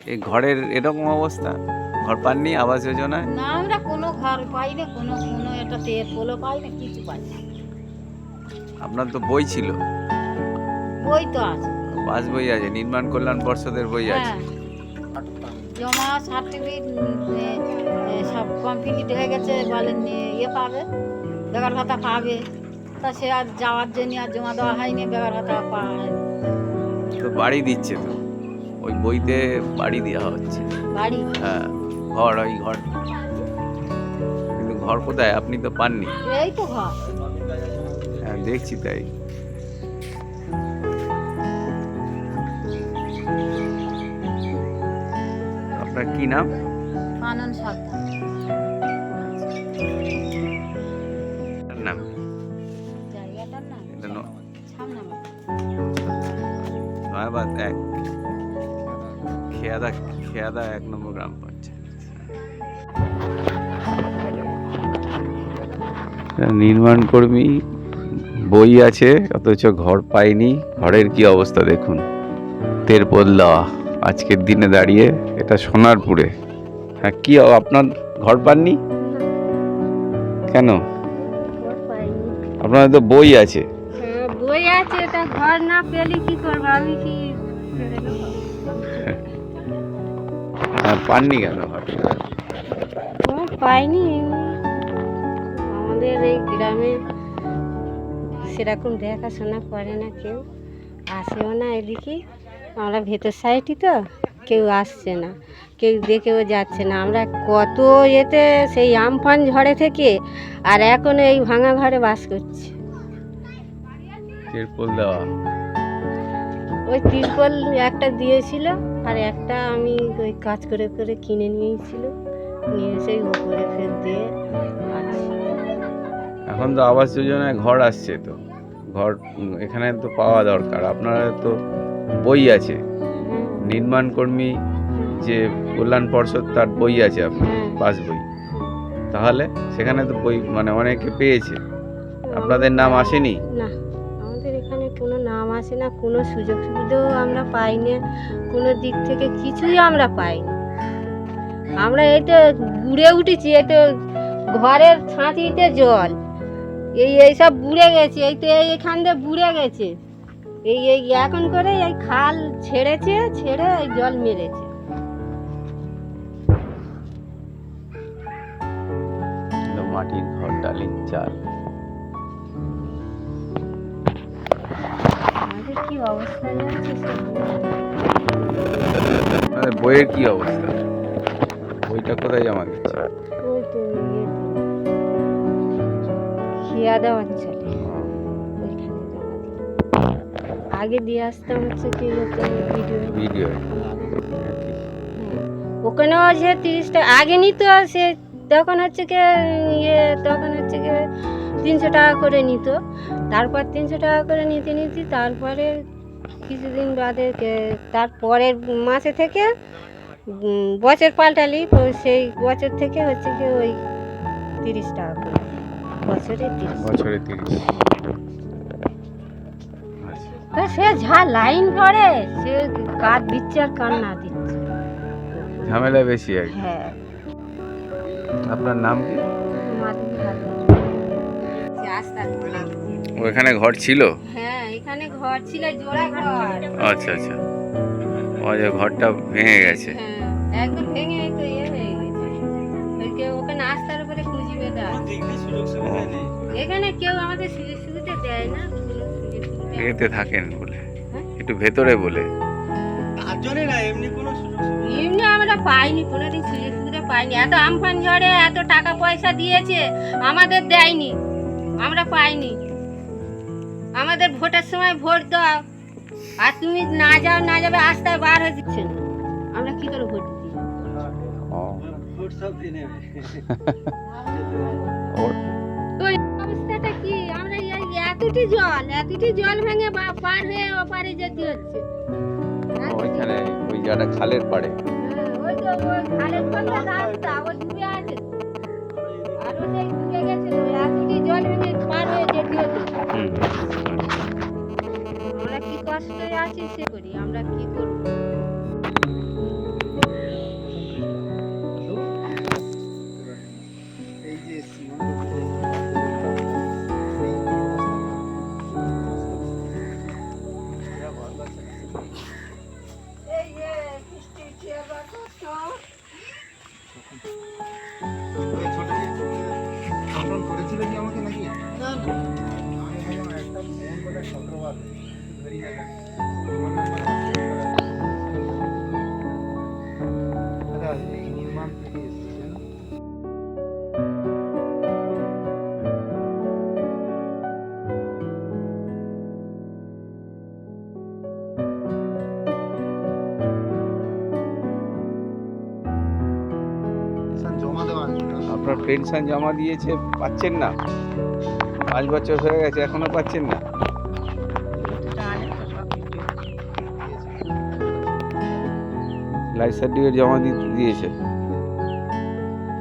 এই ঘরের এরকম অবস্থা? ঘর পাননি আবাস যোজনায় না আমরা কোনো ঘর পাই না কোনো কোনো একটা তেল পোলো পাই না কিছু পাই না। আপনার তো বই ছিল। বই তো আছে। পাস বই আছে নির্মাণ কল্যাণ পর্ষদের বই আছে। হ্যাঁ জমা সার্টিফিকেট সব কমপ্লিট হয়ে গেছে বলেন ইয়ে পাবে বেকার ভাতা পাবে। তা সে আর যাওয়ার জন্য আর জমা দেওয়া হয়নি বেকার ভাতা পাওয়া হয়নি। তো বাড়ি দিচ্ছে তো? ওই বইতে বাড়ি দেওয়া হচ্ছে। হ্যাঁ ঘর ওই ঘর। কিন্তু ঘর কোথায়? আপনি তো পাননি। তো হ্যাঁ দেখছি তাই। আপনার কি নাম? আনন্দ সরকার নাম জায়গাটার নাম? এটা ন- সামনে নয়াবাদ এক। খেয়াদা খেয়াদা এক নম্বর গ্রাম পঞ্চায়েত। নির্মাণ কর্মী বই আছে অথচ ঘর পাইনি। ঘরের কি অবস্থা দেখুন। তেরপোল্লা আজকের দিনে দাঁড়িয়ে এটা সোনারপুরে। হ্যাঁ কি আপনার ঘর পাননি? কেন? আপনার তো বই আছে। হ্যাঁ, বই আছে তা ঘর না পেলে কি করব? আমি কি পাননি কেন পাইনি। আমাদের এই গ্রামে সেরকম দেখাশোনা করে না কেউ আসেও না এদিকে। আমরা ভেতর সাইডই তো কেউ আসছে না কেউ দেখেও যাচ্ছে না। আমরা কত এতে সেই আমফান ঝড়ে থেকে আর এখন এই ভাঙা ঘরে বাস করছি। দেওয়া। ওই তিরপল একটা দিয়েছিল আর একটা আমি ওই কাজ করে করে কিনে নিয়েছিল। নিয়ে এসে উপরে ফের দিয়ে এখন তো আবাস যোজনায় ঘর আসছে তো। ঘর এখানে তো পাওয়া দরকার। আপনারা তো বই আছে। নির্মাণ কর্মী যে কল্যাণ পর্ষদ তার বই আছে আপনার। পাস বই। তাহলে সেখানে তো বই মানে অনেকে পেয়েছে। আপনাদের নাম আসেনি? না। কোনো নাম আসে না, কোনো সুযোগ সুবিধাও আমরা পাই না কোনো দিক থেকে কিছুই আমরা পাই আমরা এই তো বুড়ে উঠেছি তো ঘরের ছাঁচিতে জল। এই এইসব বুড়ে গেছে, এই তো এই এখান দিয়ে বুড়ে গেছে। এই এই এখন করে এই খাল ছেড়েছে, ছেড়ে এই জল মেরেছে। মাটির ঘর ডালির চাল। কি অবস্থা যাচ্ছে বইয়ের কি অবস্থা? বইটা কোথায় জমা দিচ্ছে? খিয়াদা অঞ্চলে জমা দিই। আগে দিয়ে আসতাম হচ্ছে কি হচ্ছে ভিডিও ভিডিও ওখানেও যে তিরিশ টাকা আগে নিত সে তখন হচ্ছে কি ইয়ে তখন হচ্ছে কি তিনশো টাকা করে নিত। তারপর তিনশো টাকা করে নিতে নিতে তারপরে কিছুদিন বাদে তারপরের মাসে থেকে বছর পাল্টালি তো সেই বছর থেকে হচ্ছে কি ওই তিরিশ টাকা করে। বছরে তিরিশ বছরে তিরিশ। তা সে যা লাইন করে সে কাজ দিচ্ছে আর কান না দিচ্ছে। ঝামেলা বেশি আর হ্যাঁ। আপনার নাম কি? মাধবী আস্তে। ওখানে ঘর ছিল? হ্যাঁ এখানে ঘর ছিল জোড়া ঘর। আচ্ছা আচ্ছা। ও যে ঘরটা ভেঙে গেছে। হ্যাঁ একদম ভেঙে তো ইয়ে হয়ে গেছে। ওই যে ওখানে আস্তার উপরে খুঁজি বেঁধা আছে। এখানে কেউ আমাদের সুযোগ সুবিধা দেয় না কোনো এতে থাকেন বলে। হ্যাঁ? একটু ভেতরে বলে। এমনি আমরা পাইনি কোনোদিন সুযোগ সুবিধা পাইনি। এত আমফান ঝড়ে এত টাকা পয়সা দিয়েছে আমাদের দেয়নি। আমরা পাইনি। আমাদের ভোটের সময় ভোট দাও। আর তুমি না যাও না যাবে আস্তায় বার হয়ে দিচ্ছে না আমরা কি করে ভোট ওর ওই অবস্থাটা কি? আমরা এতটি জল এতটি জল ভেঙে পার হয়ে ওপারে যেতে হচ্ছে। ওইখানে ওই জায়গাটা খালের পাড়ে। হ্যাঁ, ওই তো ওই খালের পাল্লা রাস্তা ও ডুবে আছে আরও সেই কষ্টে আছি সে করি আমরা কি করব করেছিল কি আমাকে নাকি না না আমি একটা ফোন করে সন্দেহ আপনার পেনশন জমা দিয়েছে পাচ্ছেন না? পাঁচ বছর হয়ে গেছে এখনও পাচ্ছেন না? লাইফ সার্টিফিকেট জমা দিতে দিয়েছে।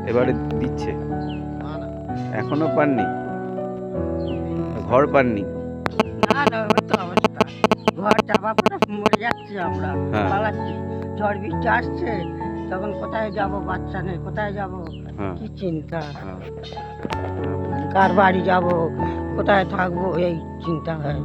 এবারে দিচ্ছে। এখনও পাননি। ঘর পাননি। না না ওই তো অবস্থা। ঘর চাপা পড়ে মরে যাচ্ছি আমরা। হ্যাঁ। পালাচ্ছি। ঝড় বৃষ্টি আসছে তখন কোথায় যাব বাচ্চা নেই কোথায় যাব? হ্যাঁ। কি চিন্তা? হ্যাঁ। কার বাড়ি যাব? কোথায় থাকব? এই চিন্তা হয়।